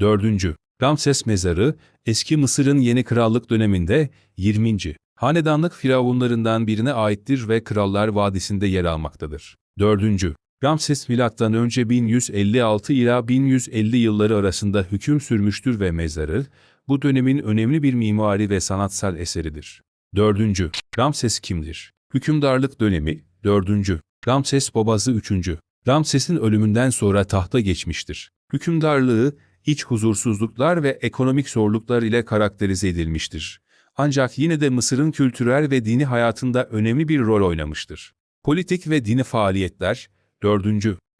4. Ramses Mezarı, eski Mısır'ın yeni krallık döneminde 20. hanedanlık firavunlarından birine aittir ve Krallar Vadisi'nde yer almaktadır. 4. Ramses milattan önce 1156 ila 1150 yılları arasında hüküm sürmüştür ve mezarı, bu dönemin önemli bir mimari ve sanatsal eseridir. 4. Ramses kimdir? Hükümdarlık dönemi 4. Ramses babası 3. Ramses'in ölümünden sonra tahta geçmiştir. Hükümdarlığı, iç huzursuzluklar ve ekonomik zorluklar ile karakterize edilmiştir. Ancak yine de Mısır'ın kültürel ve dini hayatında önemli bir rol oynamıştır. Politik ve dini faaliyetler 4.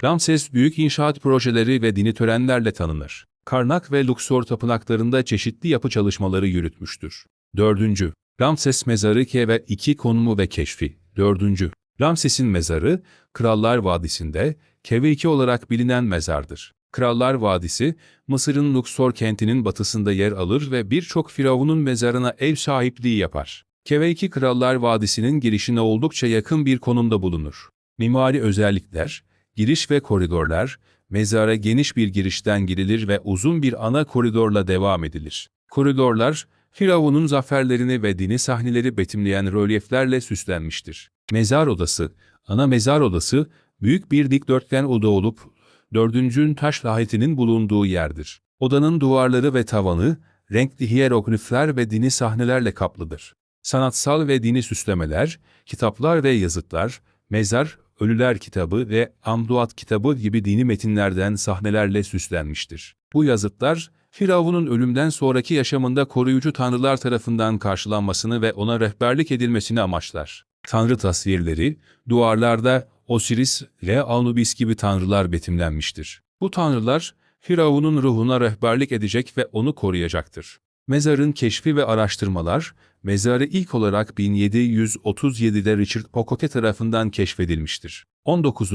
Ramses büyük inşaat projeleri ve dini törenlerle tanınır. Karnak ve Luxor tapınaklarında çeşitli yapı çalışmaları yürütmüştür. 4. Ramses mezarı K ve 2 konumu ve keşfi 4. Ramses'in mezarı, Krallar Vadisi'nde, Keve 2 olarak bilinen mezardır. Krallar Vadisi, Mısır'ın Luxor kentinin batısında yer alır ve birçok firavunun mezarına ev sahipliği yapar. Keve 2 Krallar Vadisi'nin girişine oldukça yakın bir konumda bulunur. Mimari özellikler, giriş ve koridorlar, mezara geniş bir girişten girilir ve uzun bir ana koridorla devam edilir. Koridorlar, Firavun'un zaferlerini ve dini sahneleri betimleyen rölyeflerle süslenmiştir. Mezar odası, ana mezar odası, büyük bir dikdörtgen oda olup, dördüncün taş lahitinin bulunduğu yerdir. Odanın duvarları ve tavanı, renkli hieroglifler ve dini sahnelerle kaplıdır. Sanatsal ve dini süslemeler, kitaplar ve yazıtlar, mezar, Ölüler kitabı ve Amduat kitabı gibi dini metinlerden sahnelerle süslenmiştir. Bu yazıtlar, Firavun'un ölümden sonraki yaşamında koruyucu tanrılar tarafından karşılanmasını ve ona rehberlik edilmesini amaçlar. Tanrı tasvirleri, duvarlarda Osiris ve Anubis gibi tanrılar betimlenmiştir. Bu tanrılar, Firavun'un ruhuna rehberlik edecek ve onu koruyacaktır. Mezarın keşfi ve araştırmalar, mezarı ilk olarak 1737'de Richard Pocock tarafından keşfedilmiştir. 19.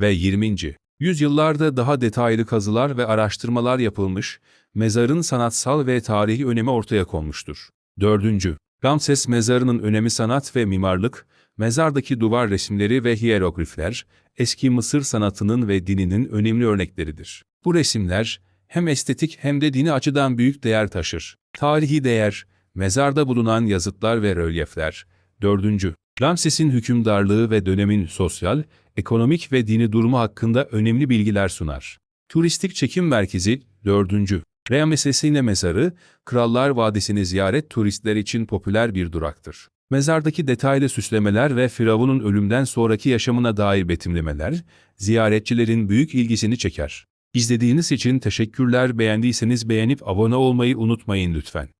ve 20. yüzyıllarda daha detaylı kazılar ve araştırmalar yapılmış, mezarın sanatsal ve tarihi önemi ortaya konmuştur. 4. Ramses mezarının önemi sanat ve mimarlık, mezardaki duvar resimleri ve hieroglifler, eski Mısır sanatının ve dininin önemli örnekleridir. Bu resimler, hem estetik hem de dini açıdan büyük değer taşır. Tarihi değer, mezarda bulunan yazıtlar ve rölyefler. 4. Ramses'in hükümdarlığı ve dönemin sosyal, ekonomik ve dini durumu hakkında önemli bilgiler sunar. Turistik çekim merkezi 4. Ramses'in mezarı, Krallar Vadisi'ni ziyaret turistler için popüler bir duraktır. Mezardaki detaylı süslemeler ve Firavun'un ölümden sonraki yaşamına dair betimlemeler, ziyaretçilerin büyük ilgisini çeker. İzlediğiniz için teşekkürler beğendiyseniz beğenip abone olmayı unutmayın lütfen.